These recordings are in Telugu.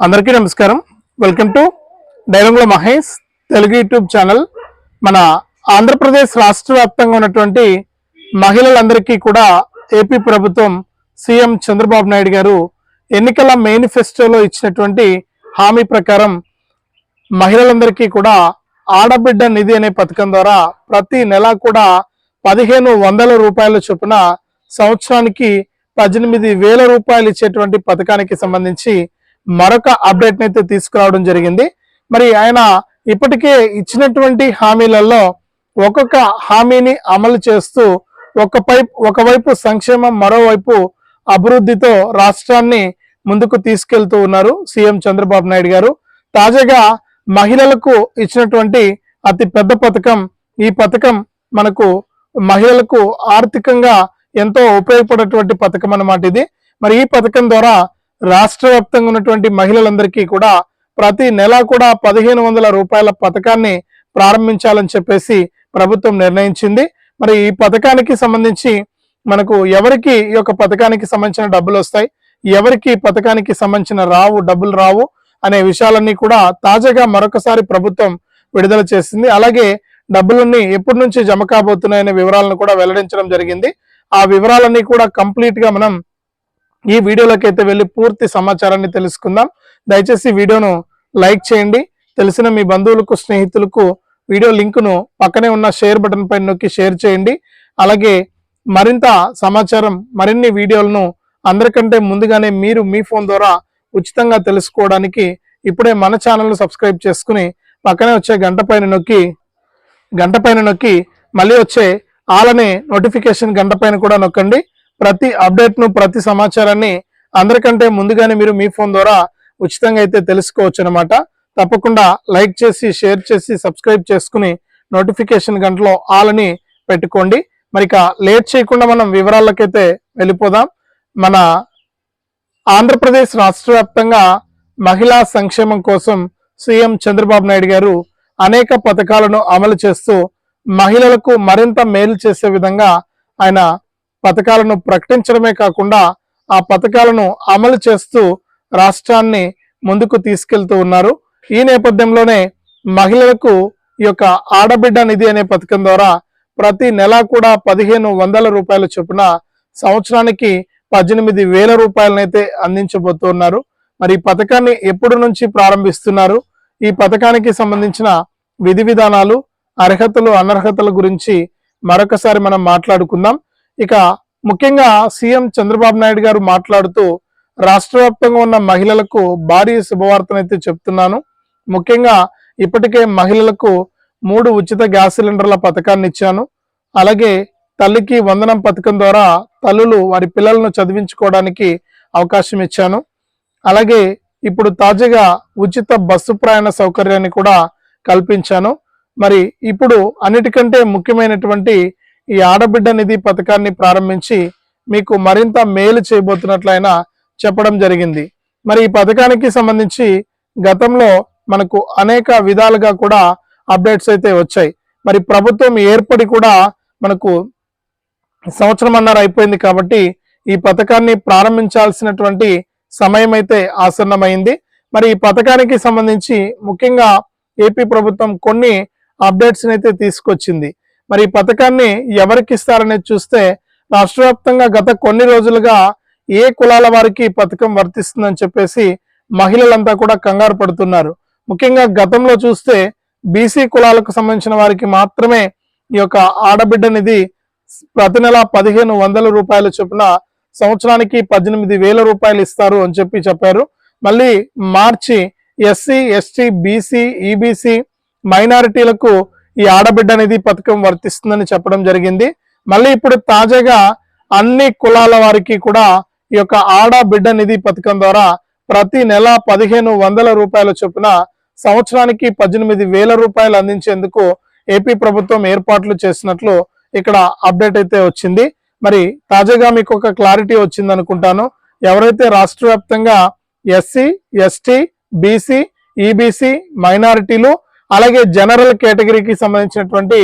అందరికీ నమస్కారం. వెల్కమ్ టు డైలంగుల మహేష్ తెలుగు యూట్యూబ్ ఛానల్. మన ఆంధ్రప్రదేశ్ రాష్ట్ర వ్యాప్తంగా ఉన్నటువంటి మహిళలందరికీ కూడా ఏపీ ప్రభుత్వం సీఎం చంద్రబాబు నాయుడు గారు ఎన్నికల మేనిఫెస్టోలో ఇచ్చినటువంటి హామీ ప్రకారం మహిళలందరికీ కూడా ఆడబిడ్డ నిధి అనే పథకం ద్వారా ప్రతి నెల కూడా పదిహేను వందల రూపాయల చొప్పున సంవత్సరానికి పద్దెనిమిది వేల రూపాయలు ఇచ్చేటువంటి పథకానికి సంబంధించి మరొక అప్డేట్ అయితే తీసుకురావడం జరిగింది. మరి ఆయన ఇప్పటికే ఇచ్చినటువంటి హామీలలో ఒక్కొక్క హామీని అమలు చేస్తూ ఒక పైపు ఒకవైపు సంక్షేమం మరోవైపు అభివృద్ధితో రాష్ట్రాన్ని ముందుకు తీసుకెళ్తూ ఉన్నారు సీఎం చంద్రబాబు నాయుడు గారు. తాజాగా మహిళలకు ఇచ్చినటువంటి అతి పెద్ద పథకం ఈ పథకం మనకు మహిళలకు ఆర్థికంగా ఎంతో ఉపయోగపడేటువంటి పథకం అన్నమాట ఇది. మరి ఈ పథకం ద్వారా రాష్ట్ర వ్యాప్తంగా ఉన్నటువంటి మహిళలందరికీ కూడా ప్రతి నెల కూడా పదిహేను వందల రూపాయల పథకాన్ని ప్రారంభించాలని చెప్పేసి ప్రభుత్వం నిర్ణయించింది. మరి ఈ పథకానికి సంబంధించి మనకు ఎవరికి ఈ యొక్క పథకానికి సంబంధించిన డబ్బులు వస్తాయి? ఎవరికి ఈ పథకానికి సంబంధించిన రావు డబ్బులు రావు అనే విషయాలన్నీ కూడా తాజాగా మరొకసారి ప్రభుత్వం విడుదల చేసింది. అలాగే డబ్బులన్నీ ఎప్పటి నుంచి జమ కాబోతున్నాయనే వివరాలను కూడా వెల్లడించడం జరిగింది. ఆ వివరాలన్నీ కూడా కంప్లీట్గా మనం ఈ వీడియోలోకి అయితే వెళ్ళి పూర్తి సమాచారాన్ని తెలుసుకుందాం. దయచేసి వీడియోను లైక్ చేయండి. తెలిసిన మీ బంధువులకు స్నేహితులకు వీడియో లింకును పక్కనే ఉన్న షేర్ బటన్ పైన నొక్కి షేర్ చేయండి. అలాగే మరింత సమాచారం మరిన్ని వీడియోలను అందరికంటే ముందుగానే మీరు మీ ఫోన్ ద్వారా ఉచితంగా తెలుసుకోవడానికి ఇప్పుడే మన ఛానల్ను సబ్స్క్రైబ్ చేసుకుని పక్కనే వచ్చే గంట పైన నొక్కి గంట పైన నొక్కి మళ్ళీ వచ్చే ఆలనే నోటిఫికేషన్ గంట పైన కూడా నొక్కండి. ప్రతి అప్డేట్ను ప్రతి సమాచారాన్ని అందరికంటే ముందుగానే మీరు మీ ఫోన్ ద్వారా ఉచితంగా అయితే తెలుసుకోవచ్చు అనమాట తప్పకుండా లైక్ చేసి షేర్ చేసి సబ్స్క్రైబ్ చేసుకుని నోటిఫికేషన్ గంటలో ఆల్ అని పెట్టుకోండి. మరి ఇక లేట్ చేయకుండా మనం వివరాలకైతే వెళ్ళిపోదాం. మన ఆంధ్రప్రదేశ్ రాష్ట్ర వ్యాప్తంగా మహిళా సంక్షేమం కోసం సీఎం చంద్రబాబు నాయుడు గారు అనేక పథకాలను అమలు చేస్తూ మహిళలకు మరింత మేలు చేసే విధంగా ఆయన పథకాలను ప్రకటించడమే కాకుండా ఆ పథకాలను అమలు చేస్తూ రాష్ట్రాన్ని ముందుకు తీసుకెళ్తూ ఉన్నారు. ఈ నేపథ్యంలోనే మహిళలకు ఈ యొక్క ఆడబిడ్డ నిధి అనే పథకం ద్వారా ప్రతి నెల కూడా పదిహేను వందల రూపాయల చొప్పున సంవత్సరానికి పద్దెనిమిది వేల రూపాయలనైతే అందించబోతున్నారు. మరి ఈ పథకాన్ని ఎప్పుడు నుంచి ప్రారంభిస్తున్నారు? ఈ పథకానికి సంబంధించిన విధి విధానాలు అర్హతలు అనర్హతల గురించి మరొకసారి మనం మాట్లాడుకుందాం. ఇక ముఖ్యంగా సీఎం చంద్రబాబు నాయుడు గారు మాట్లాడుతూ రాష్ట్ర వ్యాప్తంగా ఉన్న మహిళలకు భారీ శుభవార్తనైతే చెప్తున్నాను. ముఖ్యంగా ఇప్పటికే మహిళలకు మూడు ఉచిత గ్యాస్ సిలిండర్ల పథకాన్ని ఇచ్చాను. అలాగే తల్లికి వందనం పథకం ద్వారా తల్లులు వారి పిల్లలను చదివించుకోవడానికి అవకాశం ఇచ్చాను. అలాగే ఇప్పుడు తాజాగా ఉచిత బస్సు ప్రయాణ సౌకర్యాన్ని కూడా కల్పించాను. మరి ఇప్పుడు అన్నిటికంటే ముఖ్యమైనటువంటి ఈ ఆడబిడ్డ నిధి పథకాన్ని ప్రారంభించి మీకు మరింత మేలు చేయబోతున్నట్లు ఆయన చెప్పడం జరిగింది. మరి ఈ పథకానికి సంబంధించి గతంలో మనకు అనేక విధాలుగా కూడా అప్డేట్స్ అయితే వచ్చాయి. మరి ప్రభుత్వం ఏర్పడి కూడా మనకు సంవత్సరం అన్నారు అయిపోయింది కాబట్టి ఈ పథకాన్ని ప్రారంభించాల్సినటువంటి సమయం అయితే ఆసన్నమైంది. మరి ఈ పథకానికి సంబంధించి ముఖ్యంగా ఏపీ ప్రభుత్వం కొన్ని అప్డేట్స్ అయితే తీసుకొచ్చింది. మరి ఈ పథకాన్ని ఎవరికి ఇస్తారనేది చూస్తే రాష్ట్ర వ్యాప్తంగా గత కొన్ని రోజులుగా ఏ కులాల వారికి ఈ పథకం వర్తిస్తుందని చెప్పేసి మహిళలంతా కూడా కంగారు పడుతున్నారు. ముఖ్యంగా గతంలో చూస్తే బీసీ కులాలకు సంబంధించిన వారికి మాత్రమే ఈ యొక్క ఆడబిడ్డ నిధి ప్రతి నెల పదిహేను వందల రూపాయల చొప్పున సంవత్సరానికి పద్దెనిమిది వేల రూపాయలు ఇస్తారు అని చెప్పి చెప్పారు. మళ్ళీ మార్చి ఎస్సీ ఎస్టీ బీసీ ఈబీసీ మైనారిటీలకు ఈ ఆడబిడ్డ నిధి పథకం వర్తిస్తుందని చెప్పడం జరిగింది. మళ్ళీ ఇప్పుడు తాజాగా అన్ని కులాల వారికి కూడా ఈ యొక్క ఆడబిడ్డ నిధి పథకం ద్వారా ప్రతి నెల పదిహేను వందల రూపాయల చొప్పున సంవత్సరానికి పద్దెనిమిది వేల రూపాయలు అందించేందుకు ఏపీ ప్రభుత్వం ఏర్పాట్లు చేసినట్లు ఇక్కడ అప్డేట్ అయితే వచ్చింది. మరి తాజాగా మీకు ఒక క్లారిటీ వచ్చింది అనుకుంటాను. ఎవరైతే రాష్ట్ర వ్యాప్తంగా ఎస్సీ ఎస్టీ బీసీ ఈబీసీ మైనారిటీలు అలాగే జనరల్ కేటగిరీకి సంబంధించినటువంటి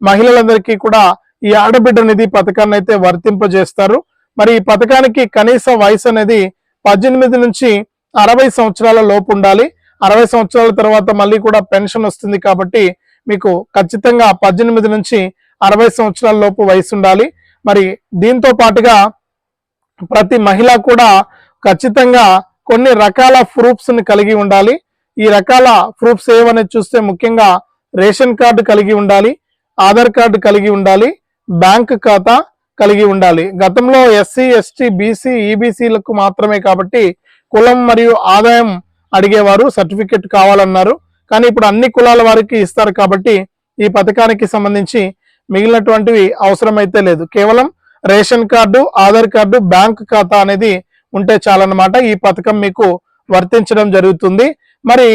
మహిళలందరికీ కూడా ఈ ఆడబిడ్డ నిధి పథకాన్ని అయితే వర్తింపజేస్తారు. మరి ఈ పథకానికి కనీస వయసు అనేది పద్దెనిమిది నుంచి అరవై సంవత్సరాల లోపు ఉండాలి. అరవై సంవత్సరాల తర్వాత మళ్ళీ కూడా పెన్షన్ వస్తుంది కాబట్టి మీకు ఖచ్చితంగా పద్దెనిమిది నుంచి అరవై సంవత్సరాల లోపు వయసు ఉండాలి. మరి దీంతో పాటుగా ప్రతి మహిళ కూడా ఖచ్చితంగా కొన్ని రకాల ప్రూఫ్స్ని కలిగి ఉండాలి. ఈ రకాల ప్రూఫ్స్ ఏమనేది చూస్తే ముఖ్యంగా రేషన్ కార్డు కలిగి ఉండాలి ఆధార్ కార్డు కలిగి ఉండాలి బ్యాంక్ ఖాతా కలిగి ఉండాలి. గతంలో ఎస్సీ ఎస్టీ బీసీ ఈబీసీలకు మాత్రమే కాబట్టి కులం మరియు ఆదాయం అడిగేవారు సర్టిఫికెట్ కావాలన్నారు. కానీ ఇప్పుడు అన్ని కులాల వారికి ఇస్తారు కాబట్టి ఈ పథకానికి సంబంధించి మిగిలినటువంటివి అవసరమైతే లేదు. కేవలం ration card Aadhaar card bank ఖాతా అనేది ఉంటే చాలన్నమాట. ఈ పథకం మీకు వర్తించడం జరుగుతుంది. మరి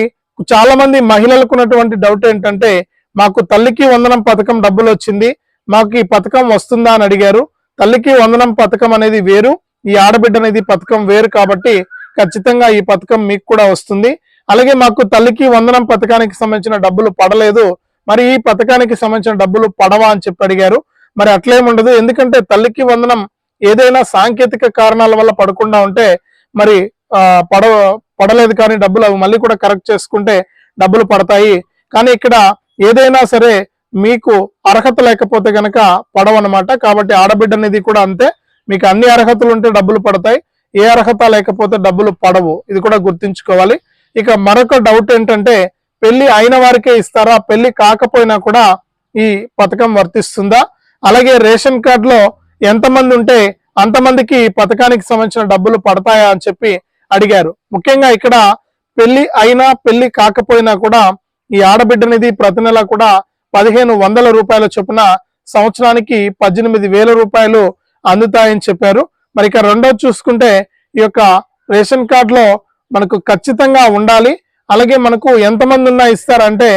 చాలా మంది మహిళలకు ఉన్నటువంటి డౌట్ ఏంటంటే మాకు తల్లికి వందనం పథకం డబ్బులు వచ్చింది మాకు ఈ పథకం వస్తుందా అని అడిగారు. తల్లికి వందనం పథకం అనేది వేరు ఈ ఆడబిడ్డ అనేది పథకం వేరు కాబట్టి ఖచ్చితంగా ఈ పథకం మీకు కూడా వస్తుంది. అలాగే మాకు తల్లికి వందనం పథకానికి సంబంధించిన డబ్బులు పడలేదు మరి ఈ పథకానికి సంబంధించిన డబ్బులు పడవా అని చెప్పి అడిగారు. మరి అట్లేముండదు ఎందుకంటే తల్లికి వందనం ఏదైనా సాంకేతిక కారణాల వల్ల పడకుండా ఉంటే మరి పడవ పడలేదు కానీ డబ్బులు అవి మళ్ళీ కూడా కరెక్ట్ చేసుకుంటే డబ్బులు పడతాయి. కానీ ఇక్కడ ఏదైనా సరే మీకు అర్హత లేకపోతే గనక పడవన్నమాట. కాబట్టి ఆడబిడ్డ అనేది కూడా అంతే. మీకు అన్ని అర్హతలు ఉంటే డబ్బులు పడతాయి. ఏ అర్హత లేకపోతే డబ్బులు పడవు. ఇది కూడా గుర్తుంచుకోవాలి. ఇక మరొక డౌట్ ఏంటంటే పెళ్ళి అయిన వారికే ఇస్తారా? పెళ్ళి కాకపోయినా కూడా ఈ పథకం వర్తిస్తుందా? అలాగే రేషన్ కార్డులో ఎంతమంది ఉంటే అంతమందికి ఈ పథకానికి సంబంధించిన డబ్బులు పడతాయా అని చెప్పి అడిగారు. ముఖ్యంగా ఇక్కడ పెళ్ళి అయినా పెళ్ళి కాకపోయినా కూడా ఈ ఆడబిడ్డనిది ప్రతి నెల కూడా పదిహేను వందల రూపాయల చొప్పున సంవత్సరానికి పద్దెనిమిది వేల రూపాయలు అందుతాయని చెప్పారు. మరి ఇక రెండోది చూసుకుంటే ఈ యొక్క రేషన్ కార్డులో మనకు ఖచ్చితంగా ఉండాలి. అలాగే మనకు ఎంతమంది ఉన్నా ఇస్తారంటే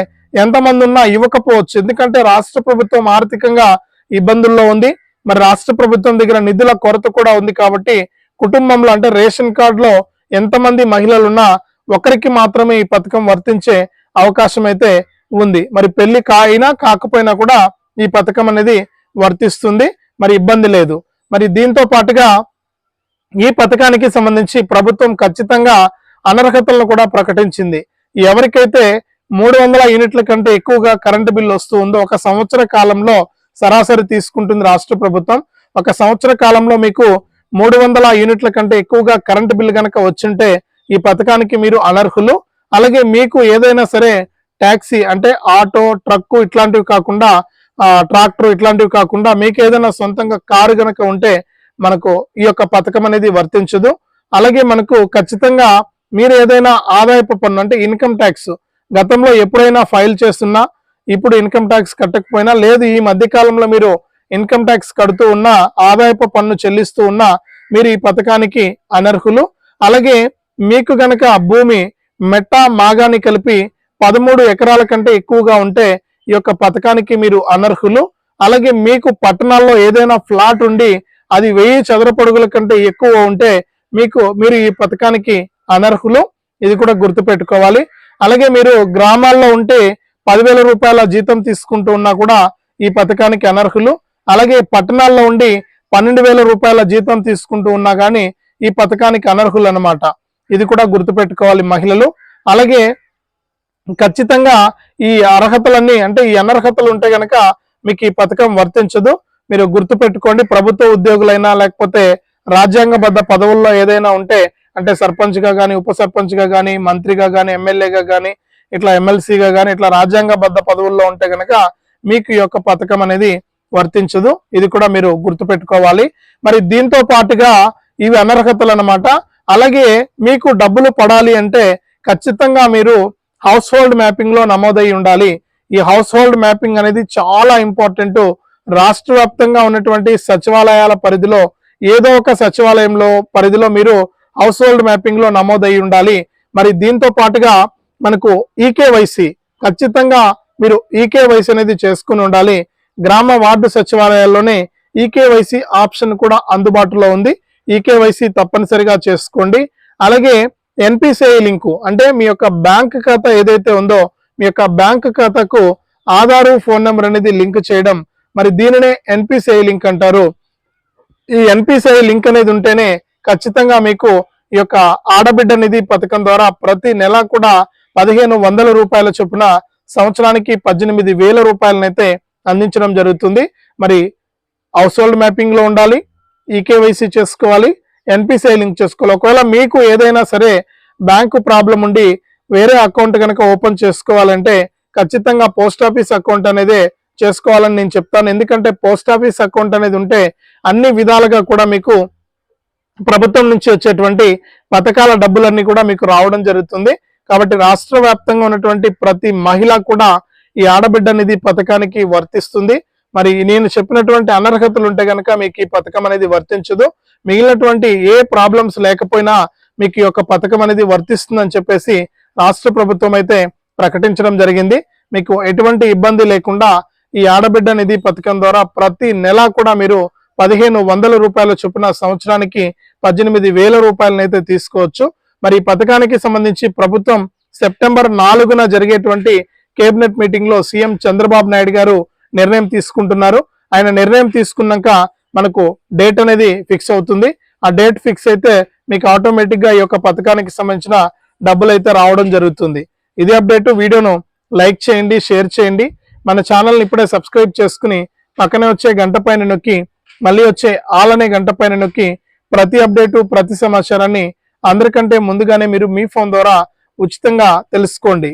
ఎంతమంది ఉన్నా ఇవ్వకపోవచ్చు. ఎందుకంటే రాష్ట్ర ప్రభుత్వం ఆర్థికంగా ఇబ్బందుల్లో ఉంది. మరి రాష్ట్ర ప్రభుత్వం దగ్గర నిధుల కొరత కూడా ఉంది కాబట్టి కుటుంబంలో అంటే రేషన్ కార్డులో ఎంతమంది మహిళలు ఉన్నా ఒకరికి మాత్రమే ఈ పథకం వర్తించే అవకాశం అయితే ఉంది. మరి పెళ్ళి కాయినా కాకపోయినా కూడా ఈ పథకం అనేది వర్తిస్తుంది. మరి ఇబ్బంది లేదు. మరి దీంతో పాటుగా ఈ పథకానికి సంబంధించి ప్రభుత్వం ఖచ్చితంగా అనర్హతలను కూడా ప్రకటించింది. ఎవరికైతే మూడు వందల యూనిట్ల కంటే ఎక్కువగా కరెంటు బిల్లు వస్తూ ఉందో ఒక సంవత్సర కాలంలో సరాసరి తీసుకుంటుంది రాష్ట్ర ప్రభుత్వం. ఒక సంవత్సర కాలంలో మీకు మూడు వందల యూనిట్ల కంటే ఎక్కువగా కరెంటు బిల్లు కనుక వచ్చింటే ఈ పథకానికి మీరు అనర్హులు. అలాగే మీకు ఏదైనా సరే ట్యాక్సీ అంటే ఆటో ట్రక్కు ఇట్లాంటివి కాకుండా ట్రాక్టర్ ఇట్లాంటివి కాకుండా మీకు ఏదైనా సొంతంగా కారు గనక ఉంటే మనకు ఈ యొక్క పథకం అనేది వర్తించదు. అలాగే మనకు ఖచ్చితంగా మీరు ఏదైనా ఆదాయపు పన్ను అంటే ఇన్కమ్ ట్యాక్స్ గతంలో ఎప్పుడైనా ఫైల్ చేస్తున్నా ఇప్పుడు ఇన్కమ్ ట్యాక్స్ కట్టకపోయినా లేదు ఈ మధ్య కాలంలో మీరు ఇన్కమ్ ట్యాక్స్ కడుతూ ఉన్నా ఆదాయపు పన్ను చెల్లిస్తూ ఉన్నా మీరు ఈ పథకానికి అనర్హులు. అలాగే మీకు గనక భూమి మెట్ట మాగాని కలిపి పదమూడు ఎకరాల కంటే ఎక్కువగా ఉంటే ఈ యొక్క పథకానికి మీరు అనర్హులు. అలాగే మీకు పట్టణాల్లో ఏదైనా ఫ్లాట్ ఉండి అది వెయ్యి చదరపడుగుల కంటే ఎక్కువ ఉంటే మీకు మీరు ఈ పథకానికి అనర్హులు. ఇది కూడా గుర్తుపెట్టుకోవాలి. అలాగే మీరు గ్రామాల్లో ఉంటే పదివేల రూపాయల జీతం తీసుకుంటూ ఉన్నా కూడా ఈ పథకానికి అనర్హులు. అలాగే పట్టణాల్లో ఉండి పన్నెండు వేల రూపాయల జీతం తీసుకుంటూ ఉన్నా కానీ ఈ పథకానికి అనర్హులు అనమాట ఇది కూడా గుర్తుపెట్టుకోవాలి మహిళలు. అలాగే ఖచ్చితంగా ఈ అర్హతలన్నీ అంటే ఈ అనర్హతలు ఉంటే గనక మీకు ఈ పథకం వర్తించదు. మీరు గుర్తుపెట్టుకోండి ప్రభుత్వ ఉద్యోగులైనా లేకపోతే రాజ్యాంగబద్ధ పదవుల్లో ఏదైనా ఉంటే అంటే సర్పంచ్గా కానీ ఉప సర్పంచ్గా కానీ మంత్రిగా కానీ ఎమ్మెల్యేగా కానీ ఇట్లా ఎమ్మెల్సీగా కానీ ఇట్లా రాజ్యాంగబద్ధ పదవుల్లో ఉంటే గనక మీకు ఈ యొక్క పథకం అనేది వర్తించదు. ఇది కూడా మీరు గుర్తుపెట్టుకోవాలి. మరి దీంతో పాటుగా ఇవి అనర్హతలు అన్నమాట అలాగే మీకు డబ్బులు పడాలి అంటే ఖచ్చితంగా మీరు హౌస్ హోల్డ్ మ్యాపింగ్లో నమోదై ఉండాలి. ఈ హౌస్ హోల్డ్ మ్యాపింగ్ అనేది చాలా ఇంపార్టెంట్ రాష్ట్ర వ్యాప్తంగా ఉన్నటువంటి సచివాలయాల పరిధిలో ఏదో ఒక సచివాలయంలో పరిధిలో మీరు హౌస్ హోల్డ్ మ్యాపింగ్లో నమోదై ఉండాలి. మరి దీంతో పాటుగా మనకు ఈకేవైసీ ఖచ్చితంగా మీరు ఈకేవైసీ అనేది చేసుకుని ఉండాలి. గ్రామ వార్డు సచివాలయాల్లోనే ఈకేవైసీ ఆప్షన్ కూడా అందుబాటులో ఉంది. ఈకేవైసీ తప్పనిసరిగా చేసుకోండి. అలాగే ఎన్పిసిఐ లింకు అంటే మీ యొక్క బ్యాంక్ ఖాతా ఏదైతే ఉందో మీ యొక్క బ్యాంక్ ఖాతాకు ఆధారు ఫోన్ నెంబర్ అనేది లింక్ చేయడం. మరి దీనినే ఎన్పిసిఐ లింక్ అంటారు. ఈ ఎన్పిసిఐ లింక్ అనేది ఉంటేనే ఖచ్చితంగా మీకు ఈ యొక్క ఆడబిడ్డ నిధి పథకం ద్వారా ప్రతి నెల కూడా పదిహేను వందల రూపాయల చొప్పున సంవత్సరానికి పద్దెనిమిది వేల రూపాయలనైతే అందించడం జరుగుతుంది. మరి హౌస్ హోల్డ్ మ్యాపింగ్లో ఉండాలి ఈకేవైసీ చేసుకోవాలి ఎన్పిసిఐ లింక్ చేసుకోవాలి. ఒకవేళ మీకు ఏదైనా సరే బ్యాంకు ప్రాబ్లం ఉండి వేరే అకౌంట్ కనుక ఓపెన్ చేసుకోవాలంటే ఖచ్చితంగా పోస్ట్ ఆఫీస్ అకౌంట్ అనేది చేసుకోవాలని నేను చెప్తాను. ఎందుకంటే పోస్ట్ ఆఫీస్ అకౌంట్ అనేది ఉంటే అన్ని విధాలుగా కూడా మీకు ప్రభుత్వం నుంచి వచ్చేటువంటి పథకాల డబ్బులన్నీ కూడా మీకు రావడం జరుగుతుంది. కాబట్టి రాష్ట్ర వ్యాప్తంగా ఉన్నటువంటి ప్రతి మహిళ కూడా ఈ ఆడబిడ్డ నిధి పథకానికి వర్తిస్తుంది. మరి నేను చెప్పినటువంటి అనర్హతలు ఉంటే కనుక మీకు ఈ పథకం అనేది వర్తించదు. మిగిలినటువంటి ఏ ప్రాబ్లమ్స్ లేకపోయినా మీకు ఈ యొక్క పథకం అనేది వర్తిస్తుందని చెప్పేసి రాష్ట్ర ప్రభుత్వం అయితే ప్రకటించడం జరిగింది. మీకు ఎటువంటి ఇబ్బంది లేకుండా ఈ ఆడబిడ్డ నిధి పథకం ద్వారా ప్రతి నెల కూడా మీరు పదిహేను వందల రూపాయల చొప్పున సంవత్సరానికి పద్దెనిమిది వేల రూపాయలనైతే తీసుకోవచ్చు. మరి ఈ పథకానికి సంబంధించి ప్రభుత్వం సెప్టెంబర్ నాలుగున జరిగేటువంటి కేబినెట్ మీటింగ్లో సీఎం చంద్రబాబు నాయుడు గారు నిర్ణయం తీసుకుంటున్నారు. ఆయన నిర్ణయం తీసుకున్నాక మనకు డేట్ అనేది ఫిక్స్ అవుతుంది. ఆ డేట్ ఫిక్స్ అయితే మీకు ఆటోమేటిక్గా ఈ యొక్క పథకానికి సంబంధించిన డబ్బులు అయితే రావడం జరుగుతుంది. ఇదే అప్డేట్. వీడియోను లైక్ చేయండి షేర్ చేయండి. మన ఛానల్ని ఇప్పుడే సబ్స్క్రైబ్ చేసుకుని పక్కనే వచ్చే గంట పైన నొక్కి మళ్ళీ వచ్చే ఆల్ అనే గంట పైన నొక్కి ప్రతి అప్డేటు ప్రతి సమాచారాన్ని అందరికంటే ముందుగానే మీరు మీ ఫోన్ ద్వారా ఉచితంగా తెలుసుకోండి.